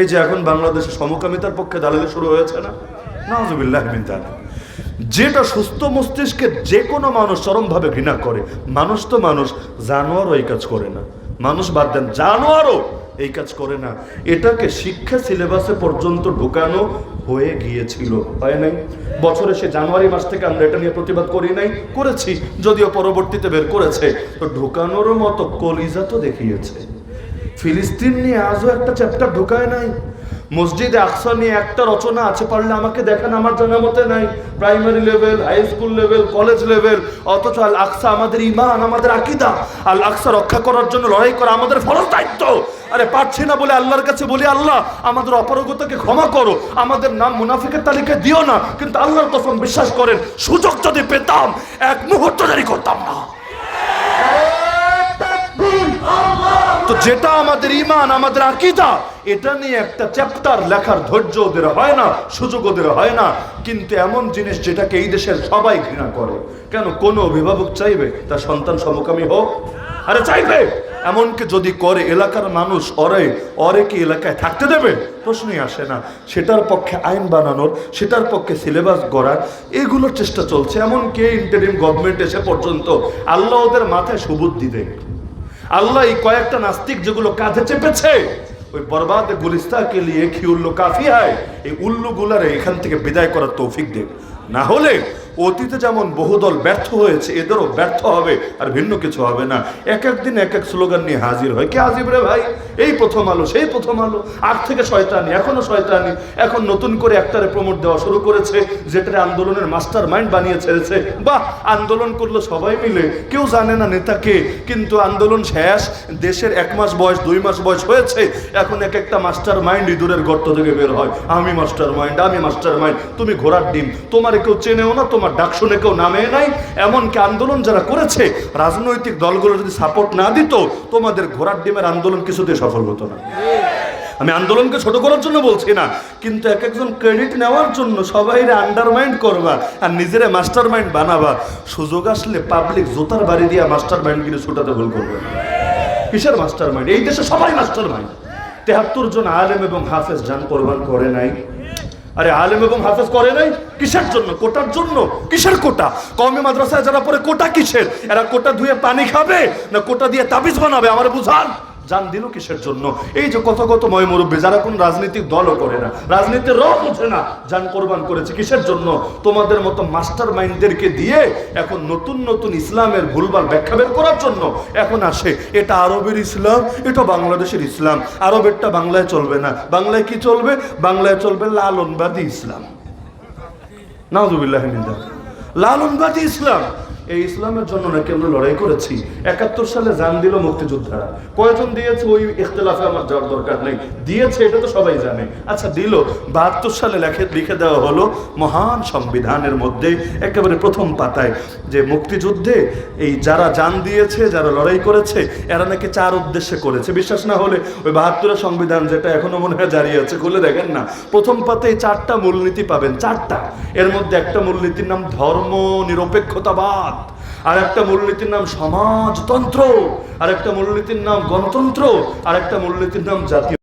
এই যে এখন বাংলাদেশে সমকামিতার পক্ষে দালালি শুরু হয়েছে না? যেটা সুস্থ মস্তিষ্কে যে কোনো মানুষ চরমভাবে ঘৃণা করে, মানুষ তো মানুষ, জানোয়ারও এই কাজ করে না। মানুষ বাদ দেন, জানোয়ারও এই কাজ করে না। এটাকে শিক্ষা সিলেবাসে পর্যন্ত ঢোকানো হয়ে গিয়েছিল, হয় নাই? বছরে সে জানুয়ারি মাস থেকে আমরা এটা নিয়ে প্রতিবাদ করি নাই, করেছি, যদিও পরবর্তীতে বের করেছে। তো ঢোকানোর মতো কলিজা তো দেখিয়েছে। ফিলিস্তিন নিয়ে আজও একটা চ্যাপ্টার ঢোকায় নাই। মসজিদে আকসা নিয়ে একটা রচনা আছে, পারলে আমাকে দেখেন, আমার জানা মতে নাই। Primary level, high school level, college level, অথচ আল আকসা আমাদের ইমান আমাদের আকিদা। আল আকসা রক্ষা করার জন্য লড়াই করা আমাদের ফরজ দায়িত্ব। আরে পারছি না বলে আল্লাহর কাছে বলি, আল্লাহ, আমাদের অপারগতাকে ক্ষমা করো। আমাদের নাম মুনাফিকের তালিকায় দিও না, কিন্তু আল্লাহর কসম বিশ্বাস করেন, সুযোগ যদি পেতাম, এক মুহূর্ত দেরি করতাম না। তো যেটা আমাদের ইমান আমাদের আকিদা, এটা নিয়ে একটা চ্যাপ্টার লেখার ধৈর্য ওদের হয় না, সুযোগ ওদের হয় না। কিন্তু এমন জিনিস যেটাকে এই দেশের সবাই ঘৃণা করে। কেন? কোনো অভিভাবক চাইবে তার সন্তান সমকামী হোক? আরে চাইবে! এমনকি যদি করে, এলাকার মানুষ অরে অরে কি এলাকায় থাকতে দেবে? প্রশ্নই আসে না। সেটার পক্ষে আইন বানানোর, সেটার পক্ষে সিলেবাস গড়ার, এগুলোর চেষ্টা চলছে। এমনকি ইন্টারিম গভর্নমেন্ট এসে পর্যন্ত আল্লাহ ওদের মাথায় সুবুদ্ধি দেয়। আল্লাহ এই কয়েকটা নাস্তিক যেগুলো কাঁধে চেপেছে, ওই বরবাদ গুলিস্তাকে লিয়ে কি উল্লু কাফি হয়? এই উল্লু গুলারে এখান থেকে বিদায় করার তৌফিক দেব না হলে অতীতে যেমন বহুদল ব্যর্থ হয়েছে, এদেরও ব্যর্থ হবে আর ভিন্ন কিছু হবে না। এক এক দিন এক এক স্লোগান নিয়ে হাজির হয়। কে হাজির রে ভাই? এই প্রথম আলো, সেই প্রথম আলো। আগ থেকে শয়তানি, এখনও শয়তানি। এখন নতুন করে একটারে প্রমোট দেওয়া শুরু করেছে, যেটারে আন্দোলনের মাস্টার মাইন্ড বানিয়ে ছেড়েছে। বাহ! আন্দোলন করল সবাই মিলে। কেউ জানে না নেতাকে, কিন্তু আন্দোলন শেষ। দেশের এক মাস বয়স, দুই মাস বয়স হয়েছে। এখন এক একটা মাস্টার মাইন্ড ইঁদুরের গর্ত থেকে বের হয়। আমি মাস্টার মাইন্ড আমি মাস্টার মাইন্ড তুমি ঘোড়ার ডিম। তোমার কেউ চেনেও না, তোমার ডাক শুনে কেউ নামে নাই। এমনকি আন্দোলন যারা করেছে, রাজনৈতিক দলগুলো যদি সাপোর্ট না দিত, তোমাদের ঘোড়ার ডিমের আন্দোলন কিছুতে সফল হতো না। আমি আন্দোলনকে ছোট করার জন্য বলছি না, কিন্তু এক একজন ক্রেডিট নেওয়ার জন্য সবাই আন্ডারমাইন্ড করবা আর নিজেরা মাস্টার মাইন্ড বানাবা। সুযোগ আসলে পাবলিক জোতার বাড়ি দিয়ে মাস্টার মাইন্ড গিয়ে ছুটাতে ভুল করবে কিসের মাস্টার মাইন্ড এই দেশে সবাই মাস্টার মাইন্ড তেহাত্তর জন আলেম এবং হাফেজ যান কোরবান করে নাই। আরে আলেম এবং হাফেজ করে নাই? কিসের জন্য? কোটার জন্য? কিসের কোটা? কমে মাদ্রাসায় যারা পরে কোটা কিসের? এরা কোটা ধুয়ে পানি খাবে না কোটা দিয়ে তাবিজ বানাবে? আমার বুঝান। জান দিল কিসের জন্য? এই যে কত কত ময় মুরব্বী, যারা কোন রাজনৈতিক দলও করে না, রাজনীতির রব বোঝে না যান কোরবান করেছে কিসের জন্য? তোমাদের মতো মাস্টার মাইন্ডদেরকে দিয়ে এখন নতুন নতুন ইসলামের ভুলভাল ব্যাখ্যা বের করার জন্য এখন আসে। এটা আরবের ইসলাম, এটা বাংলাদেশের ইসলাম। আরবেরটা বাংলায় চলবে না। বাংলায় কি চলবে? বাংলায় চলবে লালনবাদী ইসলাম। নাজুবিল্লাহ লালনবাদী ইসলাম। এই ইসলামের জন্য নাকি আমরা লড়াই করেছি? একাত্তর সালে জান দিল মুক্তিযোদ্ধারা। কয়জন দিয়েছে ওই ইখতলাফে আমার যাওয়ার দরকার নেই? দিয়েছে, এটা তো সবাই জানে। আচ্ছা দিল। বাহাত্তর সালে লেখে লিখে দেওয়া হলো, মহান সংবিধানের মধ্যে একেবারে প্রথম পাতায় যে মুক্তিযুদ্ধে এই যারা জান দিয়েছে, যারা লড়াই করেছে, এরা নাকি চার উদ্দেশ্যে করেছে। বিশ্বাস না হলে ওই বাহাত্তরের সংবিধান যেটা এখনও মনে হয় জারি আছে, খুলে দেখেন না। প্রথম পাতায় চারটা মূলনীতি পাবেন, চারটা। এর মধ্যে একটা মূলনীতির নাম ধর্ম নিরপেক্ষতাবাদ আর একটা মূলনীতির নাম সমাজতন্ত্র আর একটা মূলনীতির নাম গণতন্ত্র আর একটা মূলনীতির নাম জাতীয়